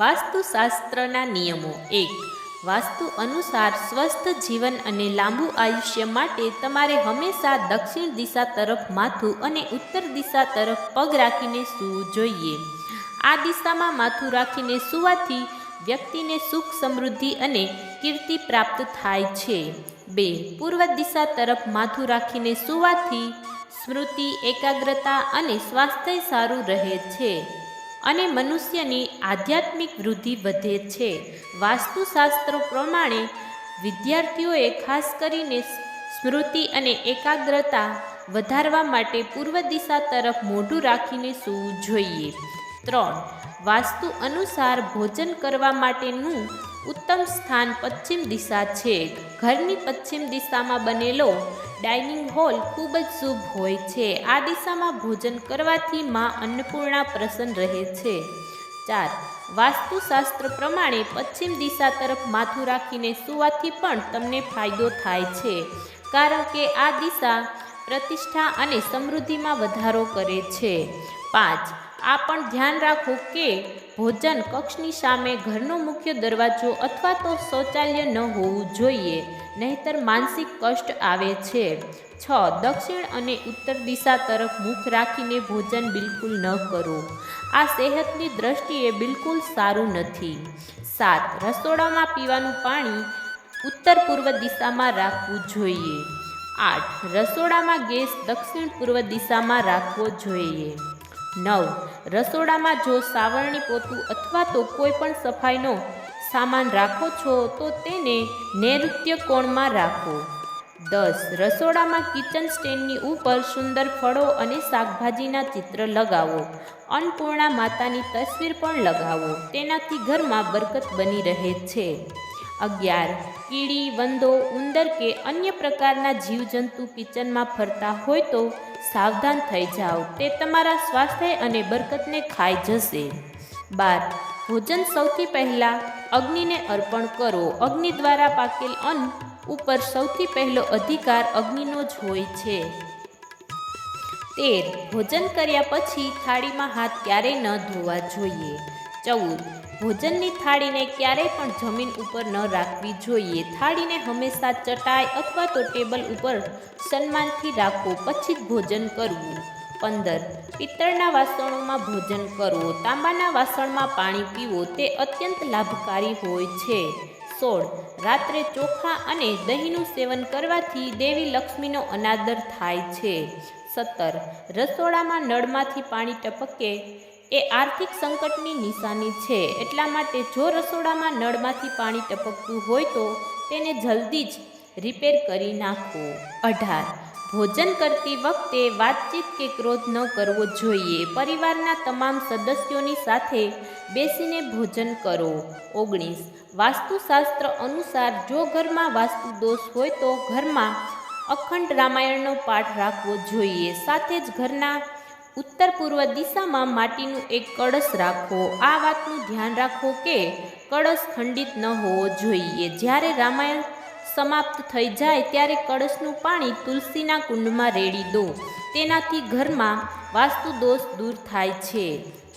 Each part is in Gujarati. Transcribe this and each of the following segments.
વાસ્તુશાસ્ત્રના નિયમો એક. વાસ્તુ અનુસાર સ્વસ્થ જીવન અને લાંબુ આયુષ્ય માટે તમારે હંમેશા દક્ષિણ દિશા તરફ માથું અને ઉત્તર દિશા તરફ પગ રાખીને સૂવું જોઈએ. આ દિશામાં માથું રાખીને સૂવાથી વ્યક્તિને સુખ સમૃદ્ધિ અને કીર્તિ પ્રાપ્ત થાય છે. બે. પૂર્વ દિશા તરફ માથું રાખીને સૂવાથી સ્મૃતિ, એકાગ્રતા અને સ્વાસ્થ્ય સારું રહે છે. અને મનુષ્યની આધ્યાત્મિક વૃદ્ધિ વધે છે. વાસ્તુશાસ્ત્ર પ્રમાણે વિદ્યાર્થીઓએ ખાસ કરીને સ્મૃતિ અને એકાગ્રતા વધારવા માટે પૂર્વ દિશા તરફ મોઢું રાખીને સૂવું જોઈએ. ત્રણ, વાસ્તુ અનુસાર ભોજન કરવા માટેનું ઉત્તમ સ્થાન પશ્ચિમ દિશા છે. ઘરની પશ્ચિમ દિશામાં બનેલો ડાઇનિંગ હોલ ખૂબ જ શુભ હોય છે. આ દિશામાં ભોજન કરવાથી માં અન્નપૂર્ણા પ્રસન્ન રહે છે. ચાર, વાસ્તુશાસ્ત્ર પ્રમાણે પશ્ચિમ દિશા તરફ માથું રાખીને સૂવાથી પણ તમને ફાયદો થાય છે. કારણ કે આ દિશા પ્રતિષ્ઠા અને સમૃદ્ધિમાં વધારો કરે છે. પાંચ આ પણ ધ્યાન રાખો કે ભોજન કક્ષની સામે ઘરનો મુખ્ય દરવાજો અથવા તો શૌચાલય ન હોવું જોઈએ, નહીતર માનસિક કષ્ટ આવે છે. છ, દક્ષિણ અને ઉત્તર દિશા તરફ મુખ રાખીને ભોજન બિલકુલ ન કરો. આ સેહતની દ્રષ્ટિએ બિલકુલ સારું નથી. સાત, રસોડામાં પીવાનું પાણી ઉત્તર પૂર્વ દિશામાં રાખવું જોઈએ. આઠ, રસોડામાં ગેસ દક્ષિણ પૂર્વ દિશામાં રાખવો જોઈએ. નવ. રસોડામાં જો સાવરણી પોતું અથવા તો કોઈ પણ સફાઈનો સામાન રાખો છો, તો તેને નૈઋત્ય કોણમાં રાખો. દસ. રસોડામાં કિચન સ્ટેન્ડની ઉપર સુંદર ફળો અને શાકભાજીના ચિત્ર લગાવો. અન્નપૂર્ણા માતાની તસવીર પણ લગાવો. તેનાથી ઘરમાં બરકત બની રહે છે. અગિયાર. કીડી, વંદો, ઉંદર કે અન્ય પ્રકારના જીવજંતુ કિચનમાં ફરતા હોય તો સાવધાન થઈ જાઓ. તે તમારા સ્વાસ્થ્ય અને બરકતને ખાઈ જશે. બાર. ભોજન સૌથી પહેલાં અગ્નિને અર્પણ કરો. અગ્નિ દ્વારા પાકેલ અન્ન ઉપર સૌથી પહેલો અધિકાર અગ્નિનો જ હોય છે. તેર. ભોજન કર્યા પછી થાળીમાં હાથ ક્યારેય ન ધોવા જોઈએ. ચૌદ. ભોજનની થાળીને ક્યારેય પણ જમીન ઉપર ન રાખવી જોઈએ. થાળીને હંમેશા ચટાઈ અથવા તો ટેબલ ઉપર સન્માનથી રાખો, પછી જ ભોજન કરવું. પંદર. પિત્તળના વાસણોમાં ભોજન કરવો તાંબાના વાસણમાં પાણી પીવો. તે અત્યંત લાભકારી હોય છે. સોળ. રાત્રે ચોખા અને દહીંનું સેવન કરવાથી દેવી લક્ષ્મીનો અનાદર થાય છે. સત્તર. રસોડામાં નળમાંથી પાણી ટપકે. એ આર્થિક સંકટની નિશાની છે. એટલા માટે જો રસોડામાં નળમાંથી પાણી ટપકતું હોય તો તેને જલ્દી જ રિપેર કરી નાખો. અઢાર. ભોજન કરતી વખતે વાતચીત કે ક્રોધ ન કરવો જોઈએ. પરિવારના તમામ સદસ્યોની સાથે બેસીને ભોજન કરો. ઓગણીસ. વાસ્તુશાસ્ત્ર અનુસાર જો ઘરમાં વાસ્તુ દોષ હોય તો ઘરમાં અખંડ રામાયણનો પાઠ રાખવો જોઈએ. સાથે જ ઘરના ઉત્તર પૂર્વ દિશામાં માટીનું એક કળશ રાખો. આ વાતનું ધ્યાન રાખો કે કળશ ખંડિત ન હોવો જોઈએ. જ્યારે રામાયણ સમાપ્ત થઈ જાય ત્યારે કળશનું પાણી તુલસીના કુંડમાં રેડી દો. તેનાથી ઘરમાં વાસ્તુ દોષ દૂર થાય છે.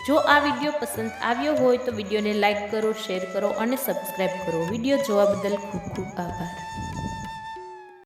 જો આ વીડિયો પસંદ આવ્યો હોય તો વિડીયોને લાઇક કરો, શેર કરો અને સબસ્ક્રાઈબ કરો. વીડિયો જોવા બદલ ખૂબ ખૂબ આભાર.